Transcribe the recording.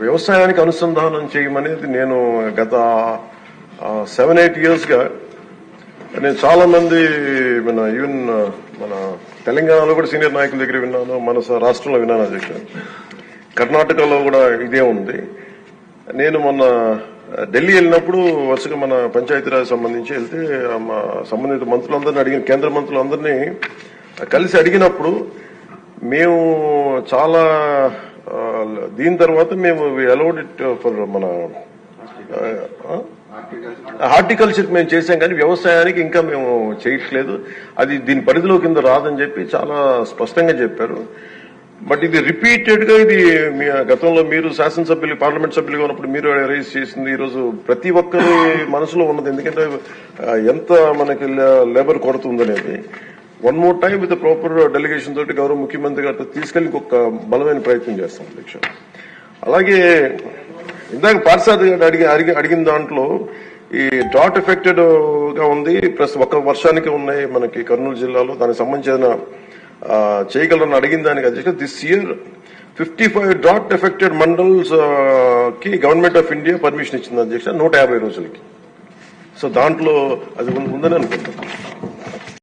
వ్యవసాయానికి అనుసంధానం చేయమనేది నేను గత సెవెన్ ఎయిట్ ఇయర్స్గా నేను చాలా మంది మన ఈవెన్ మన తెలంగాణలో కూడా సీనియర్ నాయకుల దగ్గర విన్నాను మన రాష్ట్రంలో విన్నాను అధ్యక్ష. కర్ణాటకలో కూడా ఇదే ఉంది. నేను మొన్న ఢిల్లీ వెళ్ళినప్పుడు వరుసగా మన పంచాయతీరాజ్ సంబంధించి వెళ్తే మా సంబంధిత మంత్రులందరినీ అడిగిన కేంద్ర మంత్రులందరినీ కలిసి అడిగినప్పుడు మేము చాలా దీని తర్వాత మేము అలౌడ్ ఇట్ ఫర్ మన uh, uh, హార్టికల్చర్ మేము చేసాం కానీ వ్యవసాయానికి ఇంకా మేము చేయట్లేదు. అది దీని పరిధిలో కింద రాదని చెప్పి చాలా స్పష్టంగా చెప్పారు. బట్ ఇది రిపీటెడ్గా ఇది మీ గతంలో మీరు శాసనసభ్యులు పార్లమెంట్ సభ్యులుగా ఉన్నప్పుడు మీరు రైజ్ చేసింది ఈ రోజు ప్రతి ఒక్కరి మనసులో ఉన్నది. ఎందుకంటే uh, ఎంత మనకి లేబర్ కొరత అనేది one more time with proper delegation తోటి గౌరవ ముఖ్యమంత్రి గారితో తీసుకెళ్ళి ఇంకొక బలమైన ప్రయత్నం చేస్తాం అధ్యక్ష. అలాగే ఇందాక పార్సాద్ గారు అడిగి అడిగి అడిగిన దాంట్లో ఈ డాట్ ఎఫెక్టెడ్గా ఉంది ప్లస్ ఒక్క వర్షానికి ఉన్నాయి మనకి కర్నూలు జిల్లాలో. దానికి సంబంధించిన చేయగలరని అడిగిన దానికి అధ్యక్ష this year fifty five dot affected మండల్స్కి government of India permission ఇచ్చింది అధ్యక్ష నూట యాభై రోజులకి. సో దాంట్లో అది ఉందని అనుకుంటున్నాను